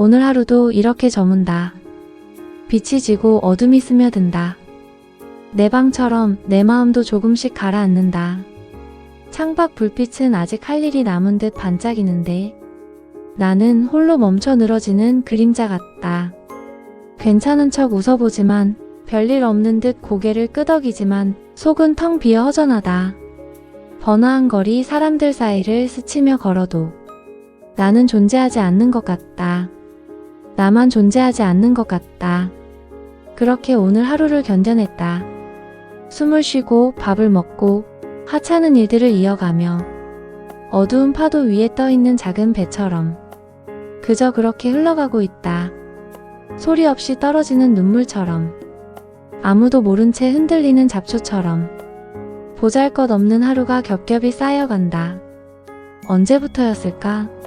오늘 하루도 이렇게 저문다. 빛이 지고 어둠이 스며든다. 내 방처럼 내 마음도 조금씩 가라앉는다. 창밖 불빛은 아직 할 일이 남은 듯 반짝이는데 나는 홀로 멈춰 늘어지는 그림자 같다. 괜찮은 척 웃어보지만 별일 없는 듯 고개를 끄덕이지만 속은 텅 비어 허전하다. 번화한 거리 사람들 사이를 스치며 걸어도 나는 존재하지 않는 것 같다. 나만 존재하지 않는 것 같다. 그렇게 오늘 하루를 견뎌냈다. 숨을 쉬고 밥을 먹고 하찮은 일들을 이어가며 어두운 파도 위에 떠 있는 작은 배처럼 그저 그렇게 흘러가고 있다. 소리 없이 떨어지는 눈물처럼 아무도 모른 채 흔들리는 잡초처럼 보잘 것 없는 하루가 겹겹이 쌓여간다. 언제부터였을까?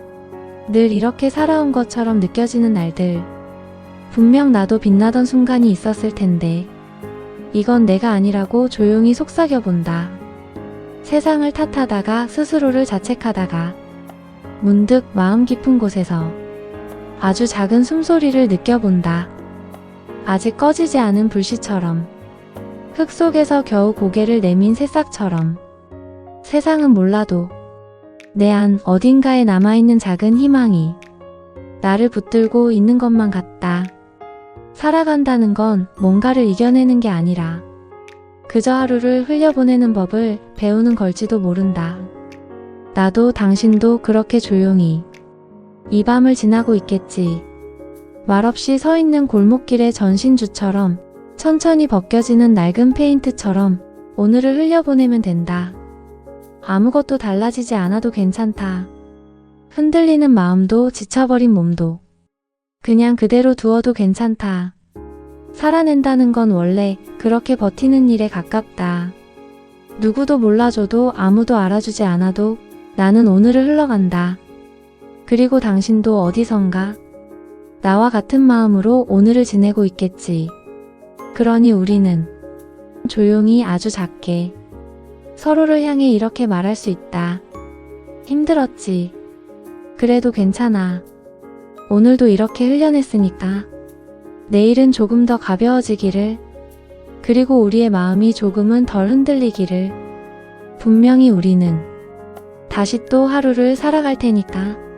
늘 이렇게 살아온 것처럼 느껴지는 날들. 분명 나도 빛나던 순간이 있었을 텐데, 이건 내가 아니라고 조용히 속삭여 본다. 세상을 탓하다가 스스로를 자책하다가, 문득 마음 깊은 곳에서 아주 작은 숨소리를 느껴본다. 아직 꺼지지 않은 불씨처럼, 흙 속에서 겨우 고개를 내민 새싹처럼, 세상은 몰라도 내 안 어딘가에 남아있는 작은 희망이 나를 붙들고 있는 것만 같다. 살아간다는 건 뭔가를 이겨내는 게 아니라 그저 하루를 흘려보내는 법을 배우는 걸지도 모른다. 나도 당신도 그렇게 조용히 이 밤을 지나고 있겠지. 말없이 서 있는 골목길의 전신주처럼 천천히 벗겨지는 낡은 페인트처럼 오늘을 흘려보내면 된다. 아무것도 달라지지 않아도 괜찮다. 흔들리는 마음도 지쳐버린 몸도 그냥 그대로 두어도 괜찮다. 살아낸다는 건 원래 그렇게 버티는 일에 가깝다. 누구도 몰라줘도 아무도 알아주지 않아도 나는 오늘을 흘러간다. 그리고 당신도 어디선가 나와 같은 마음으로 오늘을 지내고 있겠지. 그러니 우리는 조용히 아주 작게 서로를 향해 이렇게 말할 수 있다. 힘들었지. 그래도 괜찮아. 오늘도 이렇게 흘려냈으니까. 내일은 조금 더 가벼워지기를. 그리고 우리의 마음이 조금은 덜 흔들리기를. 분명히 우리는 다시 또 하루를 살아갈 테니까.